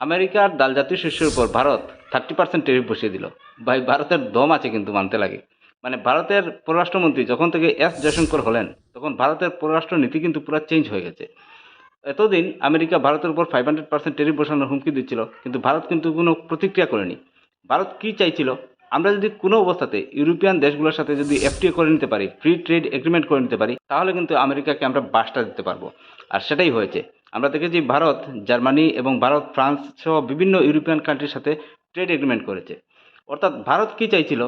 আমেরিকার ডাল জাতীয় শস্যের উপর ভারত থার্টি পার্সেন্ট টেরিফ বসিয়ে দিল। ভাই, ভারতের দম আছে কিন্তু মানতে লাগে। মানে ভারতের পররাষ্ট্রমন্ত্রী যখন থেকে এস জয়শঙ্কর হলেন, তখন ভারতের পররাষ্ট্র নীতি কিন্তু পুরো চেঞ্জ হয়ে গেছে। এতদিন আমেরিকা ভারতের উপর ফাইভ হান্ড্রেড পার্সেন্ট টেরিফ বসানোর হুমকি দিচ্ছিল, কিন্তু ভারত কিন্তু কোনো প্রতিক্রিয়া করেনি। ভারত কী চাইছিল? আমরা যদি কোনো অবস্থাতে ইউরোপিয়ান দেশগুলোর সাথে যদি এফটিএ করে নিতে পারি ফ্রি ট্রেড এগ্রিমেন্ট করে নিতে পারি, তাহলে কিন্তু আমেরিকাকে আমরা বাসটা দিতে পারব। আর সেটাই হয়েছে। আমরা দেখেছি ভারত, জার্মানি এবং ভারত, ফ্রান্স সহ বিভিন্ন ইউরোপিয়ান কান্ট্রির সাথে ট্রেড এগ্রিমেন্ট করেছে। অর্থাৎ ভারত কী চাইছিল?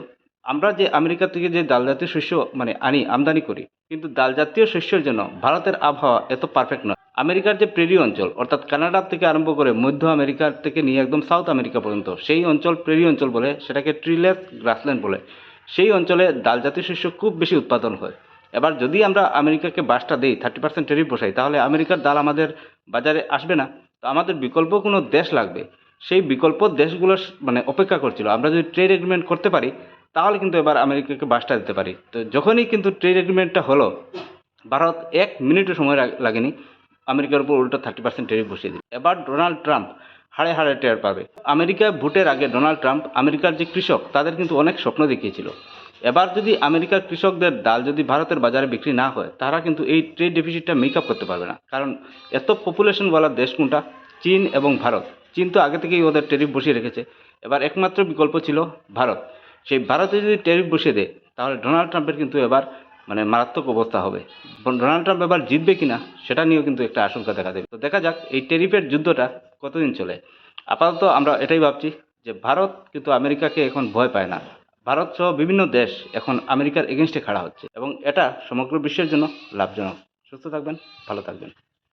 আমরা যে আমেরিকা থেকে যে ডাল জাতীয় শস্য মানে আনি, আমদানি করি, কিন্তু ডাল জাতীয় শস্যের জন্য ভারতের আবহাওয়া এত পারফেক্ট নয়। আমেরিকার যে প্রেরি অঞ্চল, অর্থাৎ কানাডা থেকে আরম্ভ করে মধ্য আমেরিকার থেকে নিয়ে একদম সাউথ আমেরিকা পর্যন্ত, সেই অঞ্চল প্রেরি অঞ্চল বলে সেটাকে ট্রিলেস গ্রাসল্যান্ড বলে। সেই অঞ্চলে ডাল জাতীয় শস্য খুব বেশি উৎপাদন হয়। এবার যদি আমরা আমেরিকাকে বাসটা দিই থার্টি পার্সেন্ট টেরিফ বসাই, তাহলে আমেরিকার দাল আমাদের বাজারে আসবে না। তো আমাদের বিকল্প কোনো দেশ লাগবে। সেই বিকল্প দেশগুলো মানে অপেক্ষা করছিল। আমরা যদি ট্রেড এগ্রিমেন্ট করতে পারি, তাহলে কিন্তু এবার আমেরিকাকে বাসটা দিতে পারি। তো যখনই কিন্তু ট্রেড এগ্রিমেন্টটা হলো, ভারত এক মিনিটও সময় লাগেনি, আমেরিকার উপর উল্টো থার্টি পার্সেন্ট টেরিফ বসিয়ে দিল। এবার ডোনাল্ড ট্রাম্প হাড়ে হাড়ে টের পাবে। আমেরিকায় ভোটের আগে ডোনাল্ড ট্রাম্প আমেরিকার যে কৃষক, তাদের কিন্তু অনেক স্বপ্ন দেখিয়েছিল। এবার যদি আমেরিকার কৃষকদের ডাল যদি ভারতের বাজারে বিক্রি না হয়, তারা কিন্তু এই ট্রেড ডেফিসিটটা মেক আপ করতে পারবে না। কারণ এত পপুলেশনওয়ালা দেশ কোনটা? চীন এবং ভারত। চীন তো আগে থেকেই ওদের টেরিফ বসিয়ে রেখেছে। এবার একমাত্র বিকল্প ছিল ভারত। সেই ভারতে যদি টেরিফ বসিয়ে দেয়, তাহলে ডোনাল্ড ট্রাম্পের কিন্তু এবার মানে মারাত্মক অবস্থা হবে। ডোনাল্ড ট্রাম্প এবার জিতবে কিনা, সেটা নিয়েও কিন্তু একটা আশঙ্কা দেখা দেবে। তো দেখা যাক, এই টেরিফের যুদ্ধটা কতদিন চলে? আপাতত আমরা এটাই ভাবছি যে ভারত কিন্তু আমেরিকাকে এখন ভয় পায় না। ভারত সহ বিভিন্ন দেশ এখন আমেরিকার এগেনস্টে খাড়া হচ্ছে এবং এটা সমগ্র বিশ্বের জন্য লাভজনক। সুস্থ থাকবেন, ভালো থাকবেন।